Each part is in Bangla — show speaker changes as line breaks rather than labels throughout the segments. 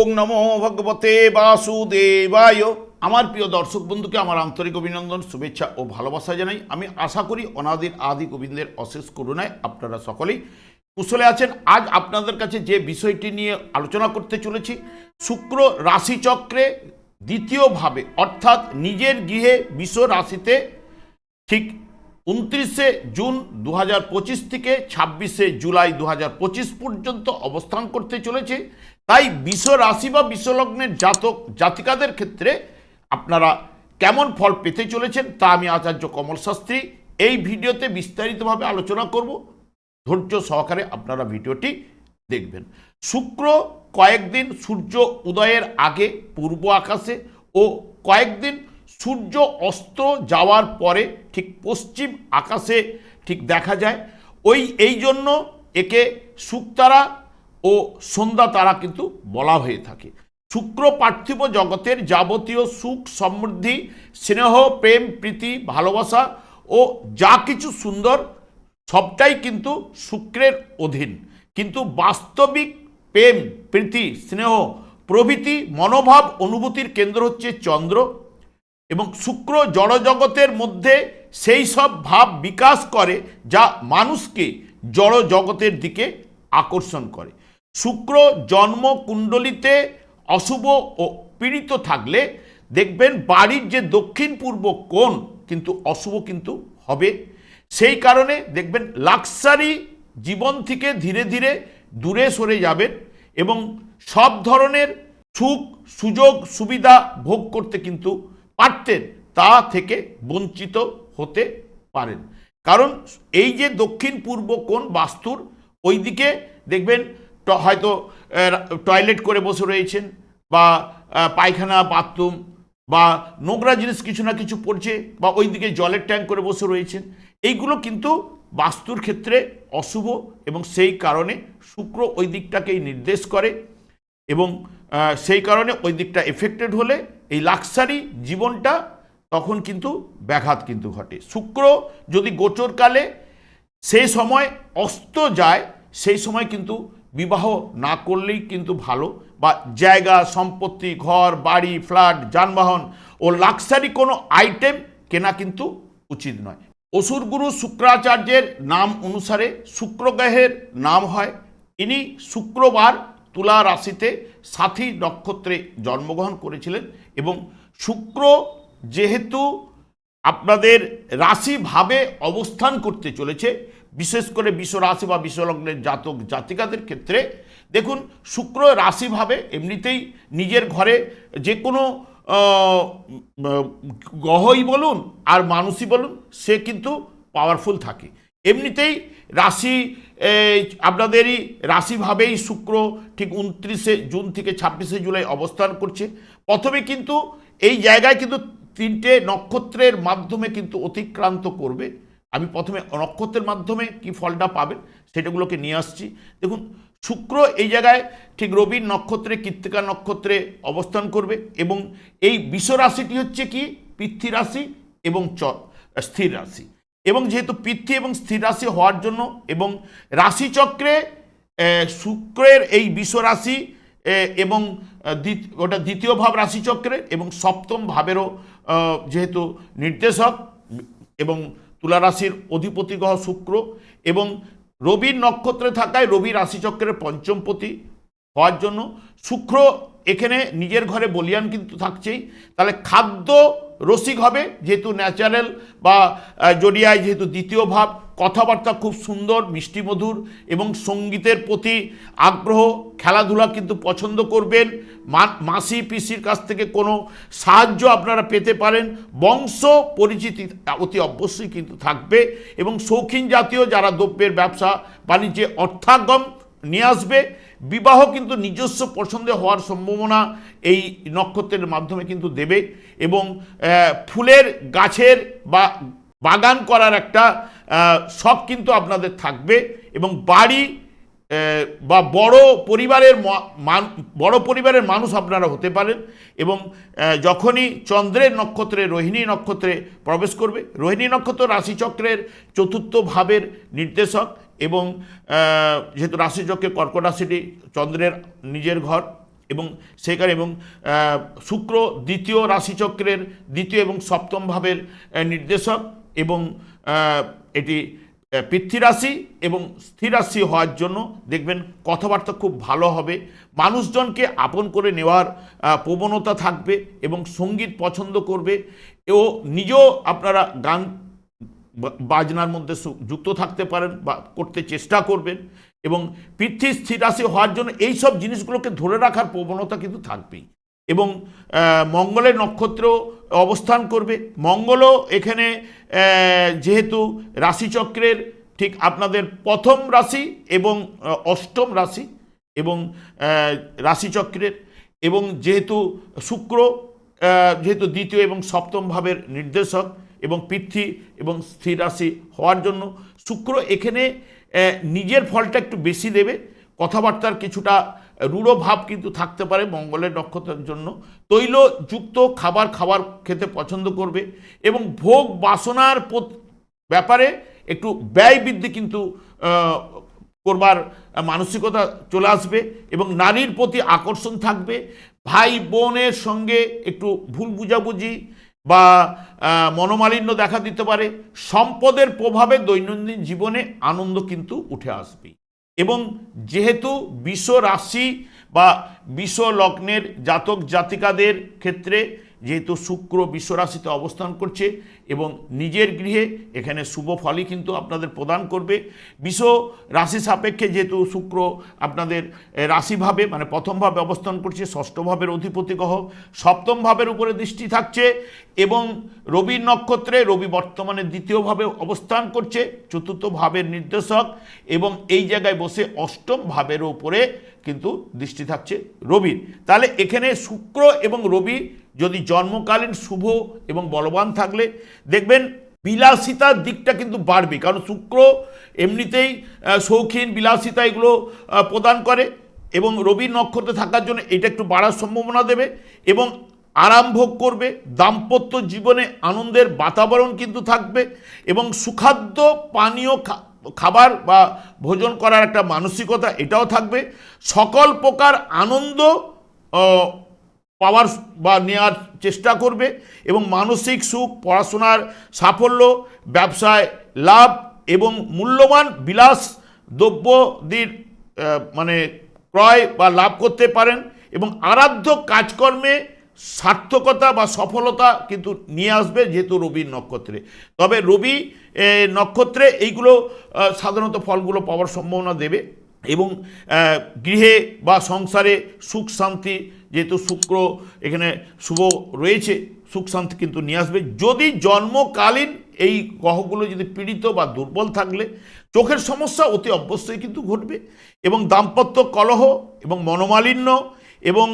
ওং নমো ভগবতে বাসুদেবায়। আমার প্রিয় দর্শক বন্ধুকে আমার আন্তরিক অভিনন্দন, শুভেচ্ছা ও ভালোবাসা জানাই। আমি আশা করি অনাদির আদি গোবিন্দের অশেষ করুণায় আপনারা সকলেই কুশলে আছেন। আজ আপনাদের কাছে যে বিষয়টি নিয়ে আলোচনা করতে চলেছি, শুক্র রাশিচক্রে দ্বিতীয়ভাবে, অর্থাৎ নিজের গৃহে বিশ্ব রাশিতে ঠিক উনত্রিশে জুন দু পঁচিশ থেকে ছাব্বিশে জুলাই দু পঁচিশ পর্যন্ত অবস্থান করতে চলেছে। তাই বিশ্ব রাশি বা বিশ্বলগ্নের জাতক, জাতিকাদের ক্ষেত্রে আপনারা কেমন ফল পেতে চলেছেন তা আমি আচার্য কমল শাস্ত্রী এই ভিডিওতে বিস্তারিতভাবে আলোচনা করব। ধৈর্য সহকারে আপনারা ভিডিওটি দেখবেন। শুক্র কয়েকদিন সূর্য উদয়ের আগে পূর্ব আকাশে ও কয়েকদিন সূর্য অস্ত যাওয়ার পরে ঠিক পশ্চিম আকাশে ঠিক দেখা যায়। ওই, এই জন্য একে শুকতারা ও সন্ধ্যা তারা কিন্তু বলা হয়ে থাকে। শুক্র পার্থিব জগতের যাবতীয় সুখ সমৃদ্ধি, স্নেহ, প্রেম, প্রীতি, ভালোবাসা ও যা কিছু সুন্দর, সবটাই কিন্তু শুক্রের অধীন। কিন্তু বাস্তবিক প্রেম, প্রীতি, স্নেহ, প্রভৃতি মনোভাব অনুভূতির কেন্দ্র হচ্ছে চন্দ্র। এবং শুক্র জড়জগতের মধ্যে সেই সব ভাব বিকাশ করে যা মানুষকে জড় জগতের দিকে আকর্ষণ করে। শুক্র জন্ম কুণ্ডলিতে অশুভ ও পীড়িত থাকলে দেখবেন বাড়ির যে দক্ষিণ পূর্ব কোণ কিন্তু অশুভ কিন্তু হবে। সেই কারণে দেখবেন লাক্সারি জীবন থেকে ধীরে ধীরে দূরে সরে যাবেন এবং সব ধরনের সুখ, সুযোগ, সুবিধা ভোগ করতে কিন্তু পারতেন, তা থেকে বঞ্চিত হতে পারেন। কারণ এই যে দক্ষিণ পূর্ব কোণ বাস্তুর ওই দিকে দেখবেন হয়তো টয়লেট করে বসে রয়েছেন বা পায়খানা, বাথরুম বা নোংরা জিনিস কিছু না কিছু পড়ছে বা ওই দিকে জলের ট্যাঙ্ক করে বসে রয়েছেন, এইগুলো কিন্তু বাস্তুর ক্ষেত্রে অশুভ এবং সেই কারণে শুক্র ওই দিকটাকেই নির্দেশ করে এবং সেই কারণে ওই দিকটা এফেক্টেড হলে এই লাক্সারি জীবনটা তখন কিন্তু ব্যাঘাত কিন্তু ঘটে। শুক্র যদি গোচরকালে সেই সময় অস্ত যায়, সেই সময় কিন্তু বিবাহ না করলেই কিন্তু ভালো। বা জায়গা, সম্পত্তি, ঘর, বাড়ি, ফ্ল্যাট, যানবাহন ও লাক্সারি কোনো আইটেম কেনা কিন্তু উচিত নয়। অসুরগুরু শুক্রাচার্যের নাম অনুসারে শুক্রগ্রহের নাম হয়। ইনি শুক্রবার তুলা রাশিতে সাথী নক্ষত্রে জন্মগ্রহণ করেছিলেন। এবং শুক্র যেহেতু আপনাদের রাশিভাবে অবস্থান করতে চলেছে, বিশেষ করে বিশ্ব রাশি বা বিশ্বলগ্নের জাতক জাতিকাদের ক্ষেত্রে, দেখুন শুক্র রাশিভাবে এমনিতেই নিজের ঘরে যে কোনো গ্রহই বলুন আর মানুষই বলুন, সে কিন্তু পাওয়ারফুল থাকে। এমনিতেই রাশি আপনাদেরই রাশিভাবেই শুক্র ঠিক উনত্রিশে জুন থেকে ছাব্বিশে জুলাই অবস্থান করছে। প্রথমে কিন্তু এই জায়গায় কিন্তু তিনটে নক্ষত্রের মাধ্যমে কিন্তু অতিক্রান্ত করবে। আমি প্রথমে নক্ষত্রের মাধ্যমে কি ফলটা পাবেন সেটাগুলোকে নিয়ে আসছি। দেখুন, শুক্র এই জায়গায় ঠিক রবির নক্ষত্রে, কৃত্তিকা নক্ষত্রে অবস্থান করবে এবং এই বিশ্ব রাশিটি হচ্ছে কি? পৃথ্বী রাশি এবং চ স্থির রাশি। এবং যেহেতু পৃথ্বী এবং স্থির রাশি হওয়ার জন্য এবং রাশিচক্রে শুক্রের এই বিশ্ব রাশি এবং ওটা দ্বিতীয় ভাব রাশিচক্রে এবং সপ্তম ভাবেরও যেহেতু নির্দেশক এবং তুলা রাশির অধিপতি গ্রহ শুক্র এবং রবির নক্ষত্রে থাকায় রবি রাশিচক্রের পঞ্চমপতি হওয়ার জন্য শুক্র এখানে নিজের ঘরে বলিয়ান কিন্তু থাকছেই। তাহলে খাদ্য রসিক হবে, যেহেতু ন্যাচারাল বা জডিয়ায় যেহেতু দ্বিতীয় ভাব, কথাবার্তা খুব সুন্দর মিষ্টিমধুর এবং সঙ্গীতের প্রতি আগ্রহ, খেলাধুলা কিন্তু পছন্দ করবেন। মাসি, পিসির কাছ থেকে কোনো সাহায্য আপনারা পেতে পারেন। বংশ পরিচিতি অতি অবশ্যই কিন্তু থাকবে এবং শৌখিন জাতীয় যারা দ্রব্যের ব্যবসা, বাণিজ্যে অর্থাগম নিয়ে আসবে, বিবাহ কিন্তু নিজস্ব পছন্দে হওয়ার সম্ভাবনা এই নক্ষত্রের মাধ্যমে কিন্তু দেবে। এবং ফুলের গাছের বা বাগান করার একটা শখ কিন্তু আপনাদের থাকবে এবং বাড়ি বা বড় পরিবারের বড় পরিবারের মানুষ আপনারা হতে পারেন এবং যখনই চন্দ্রের নক্ষত্রে, রোহিণী নক্ষত্রে প্রবেশ করবে, রোহিণী নক্ষত্র রাশিচক্রের চতুর্থ ভাবের নির্দেশক এবং যেহেতু রাশিচক্রের কর্কট রাশিটি চন্দ্রের নিজের ঘর এবং সেখানে এবং শুক্র দ্বিতীয় রাশিচক্রের দ্বিতীয় এবং সপ্তম ভাবের নির্দেশক এবং এটি পৃথ্বীরাশি এবং স্থিরাশি হওয়ার জন্য দেখবেন কথাবার্তা খুব ভালো হবে। মানুষজনকে আপন করে নেওয়ার প্রবণতা থাকবে এবং সংগীত পছন্দ করবে ও নিজেও আপনারা গান বাজনার মধ্যে যুক্ত থাকতে পারেন বা করতে চেষ্টা করবেন। এবং পৃথ্বী স্থিরাশি হওয়ার জন্য এই সব জিনিসগুলোকে ধরে রাখার প্রবণতা কিন্তু থাকবেই। এবং মঙ্গলের নক্ষত্র অবস্থান করবে। মঙ্গলও এখানে যেহেতু রাশিচক্রের ঠিক আপনাদের প্রথম রাশি এবং অষ্টম রাশি এবং রাশিচক্রের এবং যেহেতু শুক্র যেহেতু দ্বিতীয় এবং সপ্তম ভাবের নির্দেশক এবং পৃথ্বী এবং স্থির রাশি হওয়ার জন্য শুক্র এখানে নিজের ফলটা একটু বেশি দেবে। কথাবার্তার কিছুটা রূঢ় ভাব কিন্তু থাকতে পারে মঙ্গলের নক্ষত্রের জন্য। তৈলযুক্ত খাবার খাবার খেতে পছন্দ করবে এবং ভোগ বাসনার ব্যাপারে একটু ব্যয় বৃদ্ধি কিন্তু করবার মানসিকতা চলে আসবে এবং নারীর প্রতি আকর্ষণ থাকবে। ভাই বোনের সঙ্গে একটু ভুল বুঝাবুঝি বা মনোমালিন্য দেখা দিতে পারে, সম্পদের প্রভাবে দৈনন্দিন জীবনে আনন্দ কিন্তু উঠে আসবে। এবং যেহেতু বিশ্ব রাশি বা বিশ্ব লগ্নের জাতক জাতিকাদের ক্ষেত্রে যেহেতু শুক্র বিশ্বরাশিতে অবস্থান করছে এবং নিজের গৃহে এখানে শুভ ফলই কিন্তু আপনাদের প্রদান করবে। বিশ্ব রাশি সাপেক্ষে যেহেতু শুক্র আপনাদের রাশিভাবে মানে প্রথমভাবে অবস্থান করছে ষষ্ঠ ভাবের অধিপতি গ্রহ সপ্তম ভাবের উপরে দৃষ্টি থাকছে এবং রবির নক্ষত্রে রবি বর্তমানে দ্বিতীয়ভাবে অবস্থান করছে চতুর্থ ভাবের নির্দেশক এবং এই জায়গায় বসে অষ্টম ভাবের উপরে কিন্তু দৃষ্টি থাকছে রবির। তাহলে এখানে শুক্র এবং রবি যদি জন্মকালীন শুভ এবং বলবান থাকলে, দেখবেন বিলাসিতার দিকটা কিন্তু বাড়বে। কারণ শুক্র এমনিতেই শৌখিন বিলাসিতা এগুলো প্রদান করে এবং রবি নক্ষত্রে থাকার জন্য এটা একটু বাড়ার সম্ভাবনা দেবে এবং আরাম ভোগ করবে। দাম্পত্য জীবনে আনন্দের বাতাবরণ কিন্তু থাকবে এবং সুখাদ্য পানীয় খাবার বা ভোজন করার একটা মানসিকতা এটাও থাকবে। সকল প্রকার আনন্দ পাওয়ার বা নেওয়ার চেষ্টা করবে এবং মানসিক সুখ, পড়াশোনার সাফল্য, ব্যবসায় লাভ এবং মূল্যবান বিলাস দ্রব্যদের মানে ক্রয় বা লাভ করতে পারেন এবং আরাধ্য কাজকর্মে সার্থকতা বা সফলতা কিন্তু নিয়ে আসবে যেহেতু রবির নক্ষত্রে। তবে রবি নক্ষত্রে এইগুলো সাধারণত ফলগুলো পাওয়ার সম্ভাবনা দেবে। এবং গৃহে বা সংসারে সুখ শান্তি, যেহেতু শুক্র এখানে শুভ রয়েছে, সুখ শান্তি কিন্তু নিয়ে আসবে। যদি জন্মকালীন এই গ্রহগুলো যদি পীড়িত বা দুর্বল থাকলে, চোখের সমস্যা অতি অবশ্যই কিন্তু ঘটবে এবং দাম্পত্য কলহ এবং মনোমালিন্য এবং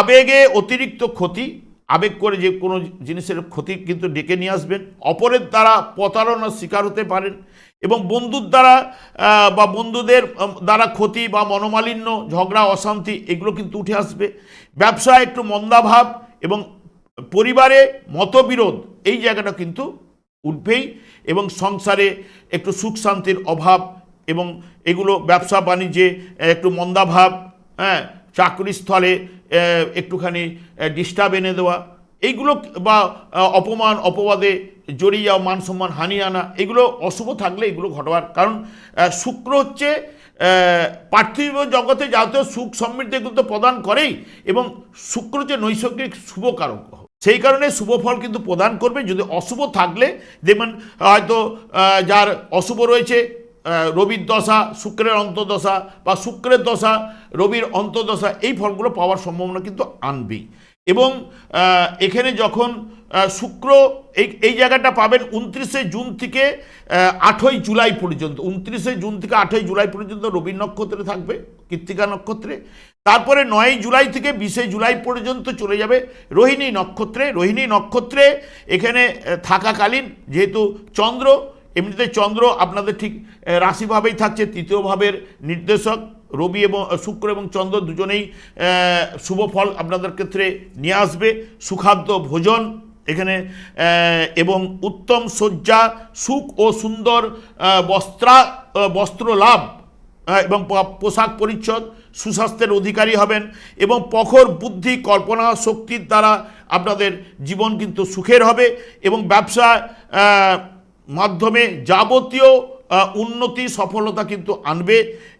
আবেগে অতিরিক্ত ক্ষতি আবেগ করে যে কোনো জিনিসের ক্ষতি কিন্তু ডেকে নিয়ে আসবেন। অপরের দ্বারা প্রতারণার শিকার হতে পারেন এবং বন্ধুর দ্বারা বা বন্ধুদের দ্বারা ক্ষতি বা মনোমালিন্য, ঝগড়া, অশান্তি এগুলো কিন্তু উঠে আসবে। ব্যবসায় একটু মন্দাভাব এবং পরিবারে মতবিরোধ, এই জায়গাটা কিন্তু উঠবেই এবং সংসারে একটু সুখ শান্তির অভাব এবং এগুলো ব্যবসা বাণিজ্যে একটু মন্দাভাব হ্যাঁ চাকরিস্থলে একটুখানি ডিস্টার্ব এনে দেওয়া। এইগুলো বা অপমান, অপবাদে জড়িয়ে যাওয়া, মান সম্মান হানি আনা, এগুলো অশুভ থাকলে এগুলো ঘটবার কারণ শুক্র হচ্ছে পার্থিব জগতে যাতে সুখ সমৃদ্ধি কিন্তু প্রদান করেই এবং শুক্র হচ্ছে নৈসর্গিক শুভ কারক। সেই কারণে শুভ ফল কিন্তু প্রদান করবে। যদি অশুভ থাকলে দেখবেন হয়তো যার অশুভ রয়েছে রবির দশা, শুক্রের অন্তর্দশা বা শুক্রের দশা, রবির অন্তর্দশা, এই ফলগুলো পাওয়ার সম্ভাবনা কিন্তু আনবেই। এবং এখানে যখন শুক্র এই এই জায়গাটা পাবেন উনত্রিশে জুন থেকে আঠই জুলাই পর্যন্ত। উনত্রিশে জুন থেকে আঠই জুলাই পর্যন্ত রবি নক্ষত্রে থাকবে, কৃত্তিকা নক্ষত্রে। তারপরে নয়ই জুলাই থেকে বিশে জুলাই পর্যন্ত চলে যাবে রোহিণী নক্ষত্রে। রোহিণী নক্ষত্রে এখানে থাকাকালীন যেহেতু চন্দ্র এমনিতে চন্দ্র আপনাদের ঠিক রাশিভাবেই থাকছে, তৃতীয় ভাবের নির্দেশক, রবি এবং শুক্র এবং চন্দ্র দুজনেই শুভ ফল আপনাদের ক্ষেত্রে নিয়ে আসবে। সুখাদ্য ভোজন এখানে এবং উত্তম শয্যা, সুখ ও সুন্দর বস্ত্রা বস্ত্র লাভ এবং পোশাক পরিচ্ছদ, সুস্বাস্থ্যের অধিকারী হবেন এবং প্রখর বুদ্ধি, কল্পনা, শক্তির দ্বারা আপনাদের জীবন কিন্তু সুখের হবে এবং ব্যবসা মাধ্যমে যাবতীয় উন্নতি, সফলতা কিন্তু আনবে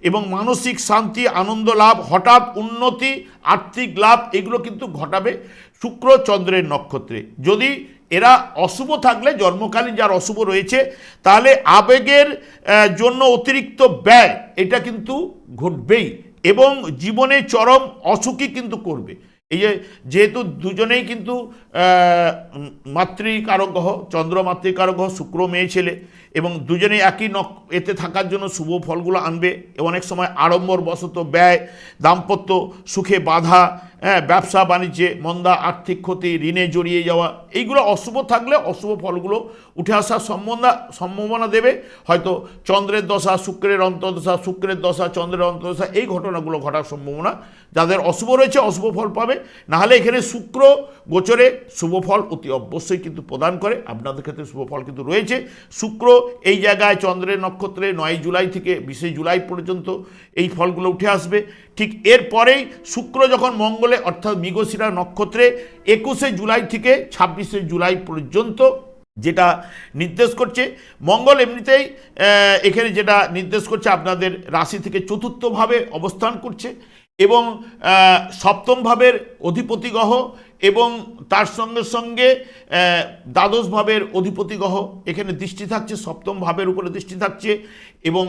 এবং মানসিক শান্তি, আনন্দ লাভ, হঠাৎ উন্নতি, আর্থিক লাভ, এগুলো কিন্তু ঘটাবে শুক্র চন্দ্রের নক্ষত্রে। যদি এরা অশুভ থাকলে, জন্মকালীন যার অশুভ রয়েছে, তাহলে আবেগের জন্য অতিরিক্ত ব্যয়, এটা কিন্তু ঘটবেই এবং জীবনে চরম অসুখী কিন্তু করবে। এই যে যেহেতু দুজনেই কিন্তু মাতৃকারক গ্রহ চন্দ্র মাতৃকারক গ্রহ শুক্র মেয়ে ছেলে এবং দুজনেই একই নক এতে থাকার জন্য শুভ ফলগুলো আনবে। অনেক সময় আড়ম্বর বশত ব্যয়, দাম্পত্য সুখে বাধা হ্যাঁ ব্যবসা বাণিজ্যে মন্দা, আর্থিক ক্ষতি, ঋণে জড়িয়ে যাওয়া, এইগুলো অশুভ থাকলে অশুভ ফলগুলো উঠে আসার সম্বন্ধা, সম্ভাবনা দেবে। হয়তো চন্দ্রের দশা, শুক্রের অন্তর্দশা, শুক্রের দশা, চন্দ্রের অন্তর্দশা, এই ঘটনাগুলো ঘটার সম্ভাবনা। যাদের অশুভ রয়েছে, অশুভ ফল পাবে। নাহলে এখানে শুক্র গোচরে শুভ ফল অতি অবশ্যই কিন্তু প্রদান করে। আপনাদের ক্ষেত্রে শুভ ফল কিন্তু রয়েছে। শুক্র এই জায়গায় চন্দ্রের নক্ষত্রে নয় জুলাই থেকে বিশে জুলাই পর্যন্ত এই ফলগুলো উঠে আসবে। ঠিক এরপরেই শুক্র যখন মঙ্গলে অর্থাৎ মৃগশিরা নক্ষত্রে একুশে জুলাই থেকে ছাব্বিশে জুলাই পর্যন্ত যেটা নির্দেশ করছে মঙ্গল এমনিতেই এখানে যেটা নির্দেশ করছে আপনাদের রাশি থেকে চতুর্থভাবে অবস্থান করছে এবং আহ, সপ্তম ভাবের অধিপতি গ্রহ এবং তার সঙ্গে সঙ্গে দ্বাদশ ভাবের অধিপতি গ্রহ এখানে দৃষ্টি থাকছে, সপ্তম ভাবের উপরে দৃষ্টি থাকছে এবং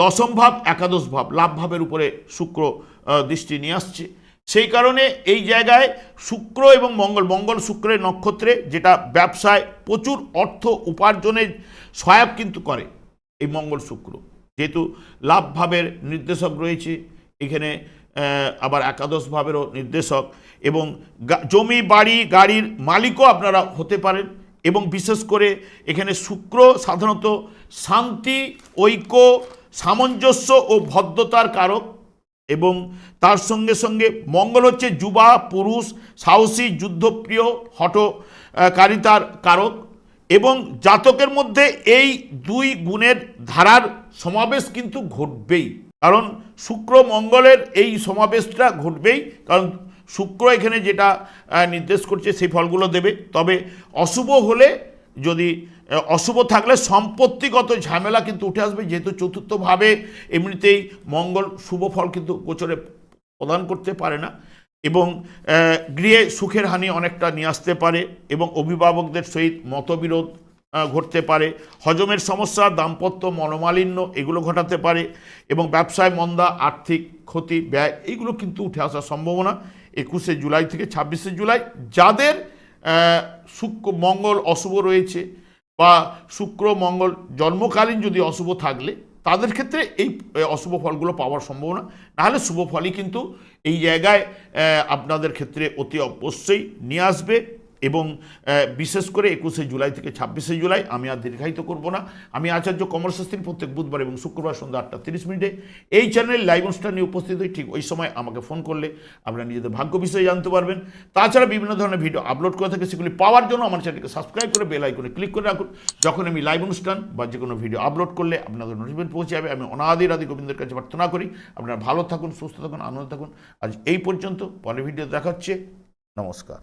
দশম ভাব, একাদশ ভাব, লাভ ভাবের উপরে শুক্র দৃষ্টি নিয়ে আসছে। সেই কারণে এই জায়গায় শুক্র এবং মঙ্গল মঙ্গল শুক্রের নক্ষত্রে যেটা ব্যবসায় প্রচুর অর্থ উপার্জনের সহায়ক কিন্তু করে এই মঙ্গল শুক্র। যেহেতু লাভ ভাবের নির্দেশক রয়েছে, এখানে আবার একাদশ ভাবেরও নির্দেশক এবং জমি, বাড়ি, গাড়ির মালিকও আপনারা হতে পারেন এবং বিশেষ করে এখানে শুক্র সাধারণত শান্তি, ঐক্য, সামঞ্জস্য ও ভদ্রতার কারক এবং তার সঙ্গে সঙ্গে মঙ্গল হচ্ছে যুবা, পুরুষ, সাহসী, যুদ্ধপ্রিয় হটকারিতার কারক এবং জাতকের মধ্যে এই দুই গুণের ধারার সমাবেশ কিন্তু ঘটবেই। কারণ শুক্র মঙ্গলের এই সমাবেশটা ঘটবেই, কারণ শুক্র এখানে যেটা নির্দেশ করছে সেই ফলগুলো দেবে। তবে অশুভ হলে যদি অশুভ থাকলে সম্পত্তিগত ঝামেলা কিন্তু উঠে আসবে, যেহেতু চতুর্থভাবে এমনিতেই মঙ্গল শুভ ফল কিন্তু গোচরে প্রদান করতে পারে না। এবং গৃহে সুখের হানি অনেকটা নিয়ে আসতে পারে এবং অভিভাবকদের সহিত মতবিরোধ ঘটতে পারে। হজমের সমস্যা, দাম্পত্য মনোমালিন্য এগুলো ঘটাতে পারে এবং ব্যবসায় মন্দা, আর্থিক ক্ষতি, ব্যয় এইগুলো কিন্তু উঠে আসার সম্ভাবনা। একুশে জুলাই থেকে ছাব্বিশে জুলাই যাদের শুক্র, মঙ্গল অশুভ রয়েছে বা শুক্র, মঙ্গল জন্মকালীন যদি অশুভ থাকলে তাদের ক্ষেত্রে এই অশুভ ফলগুলো পাওয়ার সম্ভাবনা। নাহলে শুভ ফলই কিন্তু এই জায়গায় আপনাদের ক্ষেত্রে অতি অবশ্যই নিয়ে আসবে। এবং বিশেষ করে একুশে জুলাই থেকে ছাব্বিশে জুলাই আমি আর দীর্ঘায়িত করব না। আমি আচার্য কমল শাস্ত্রী প্রত্যেক বুধবার এবং শুক্রবার সন্ধ্যা আটটা তিরিশ মিনিটে এই চ্যানেলের লাইভ অনুষ্ঠান নিয়ে উপস্থিত হই ঠিক ওই সময় আমাকে ফোন করলে আপনারা নিজেদের ভাগ্য বিষয়ে জানতে পারবেন। তাছাড়া বিভিন্ন ধরনের ভিডিও আপলোড করে থাকে, সেগুলি পাওয়ার জন্য আমার চ্যানেলকে সাবস্ক্রাইব করে বেল আইকনে ক্লিক করে রাখুন। যখন আমি লাইভ অনুষ্ঠান বা যে কোনো ভিডিও আপলোড করলে আপনাদের নোটিফিকেশন পৌঁছে যাবে। আমি অনাদি রাধি গোবিন্দের কাছে প্রার্থনা করি। আপনারা ভালো থাকুন, সুস্থ থাকুন, আনন্দ থাকুন। আজ এই পর্যন্ত, পরের ভিডিও দেখাচ্ছে নমস্কার।